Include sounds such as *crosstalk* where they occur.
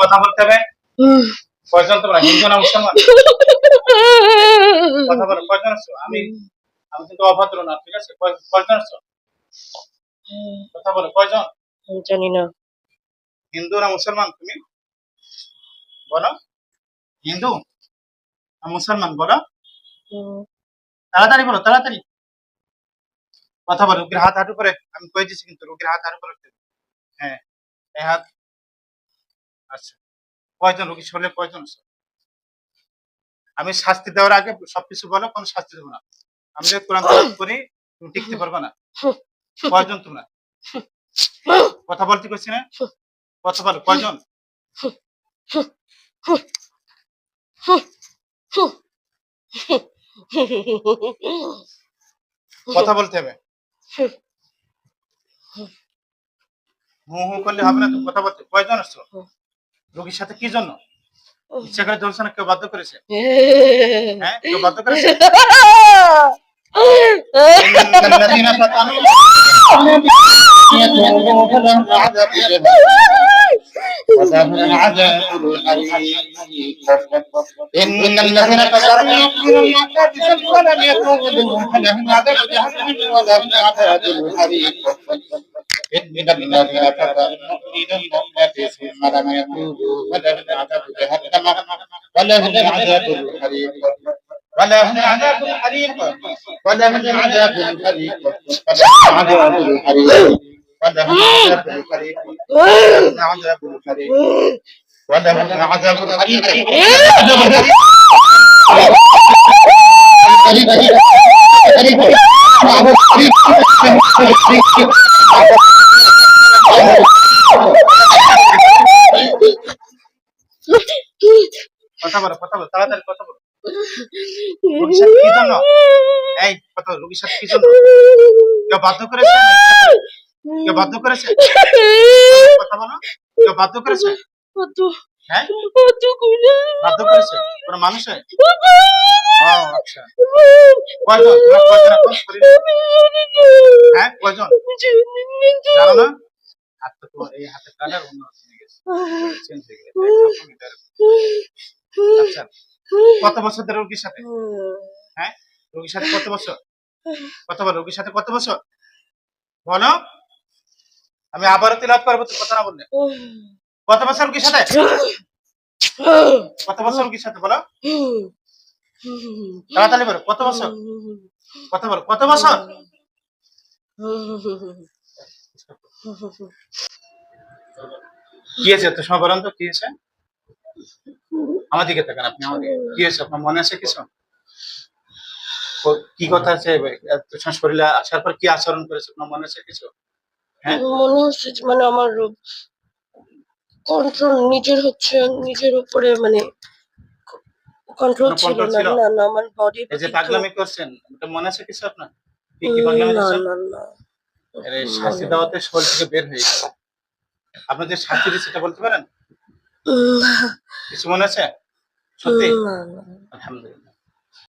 কথা বলতে হবে। কয়জন তোমরা? হিন্দু না মুসলমান *laughs* কথা বলো কয়জন আছো? আমি আমি কিন্তু অভদ্র না ঠিক আছে? কয়জন আছো? কথা বলো কয়জন? জানি না। হিন্দু না মুসলমান তুমি? বলো। হিন্দু না মুসলমান বলো। তাড়াতাড়ি বলো তাড়াতাড়ি। কথা বলো রুগীর হাত হাঁটু করে আমি কয়ে দিচ্ছি কিন্তু রুগীর হাত হাঁটু করে হ্যাঁ এই হাত আচ্ছা কয়জন রুগী শরীরে কয়জন আমি শাস্তি দেওয়ার আগে সবকিছু বলো, কোনো শাস্তি দেবো না। আমি যদি কোরআন করি, তুমি টিকতে পারবে না। কয়জন তোমরা? কথা বলতে কইছি না কথা বলো, কয়জন? কথা বলতে হবে। হু হু করলে হবে না তো, কথা বলতে কয়জন আসছো রোগীর সাথে কি জন্য ইচ্ছা করে ধরছে না কেউ বাধ্য করেছে হ্যাঁ কেউ বাধ্য করেছে الذين فتنوا وذهب العذاب إن الذين كفروا يقولون ولم يتوبوا فلهم عذاب جهنم ولهم عذاب الحريق إن الذين كفروا يؤمنون ثم لم يتوبوا ولهم عذاب جهنم ولهم عذاب الحريق ولهم عذاب الحريق ولهم عذاب الحريق ولهم عذاب الحريق ولهم عذاب الحريق ولهم عذاب الحريق ولهم عذاب الحريق কথা বলো কথা বলো তাড়াতাড়ি কথা বলো। রোগীর কি জন্য? এই কথা বলো, সাথে কি জন্য? কেউ বাধ্য করেছে? কেউ বাধ্য করেছে? কথা বলো কেউ বাধ্য করেছে? হ্যাঁ? বাধ্য করেছে? কোন মানুষে আচ্ছা। কয়জন? কয়জন এখন শরীরে? হ্যাঁ কয়জন? জানো না? হাত তো তোমার এই হাতের কালার অন্য চেঞ্জ হয়ে গেছে। আচ্ছা কত বছর ধরে রোগীর সাথে? হ্যাঁ? রোগীর সাথে কত বছর? কত বল রোগীর সাথে কত বছর? বলো। আমি আবারও তিলাপ করব তো কথা না বললে। কত বছর রোগীর সাথে? কত বছর রোগীর সাথে বলো। তাড়াতাড়ি বলো কত বছর? কত বলো কত বছর? কি তো সময় বলেন তো কি আমার দিকে তাকান আপনি আমার কি আপনার মনে আছে কিছু? কি কথা আছে? এত শরীরে আসার পর কি আচরণ করেছে আপনার মনে আছে কিছু? হ্যাঁ? মনে হচ্ছে মানে আমার কন্ট্রোল নিজের হচ্ছে নিজের উপরে মানে কন্ট্রোল কোনো ছিল না না না আমার বডি এই যে পাগলামি করছেন এটা মনে আছে কিছু আপনার? কি কি পাগলামি করছেন? না না। শাস্তি দেওয়াতে শরীর থেকে বের হয়ে গেছে। আপনার যে শাস্তি সেটা বলতে পারেন? কিছু মনে আছে? সত্যি? আলহামদুলিল্লাহ।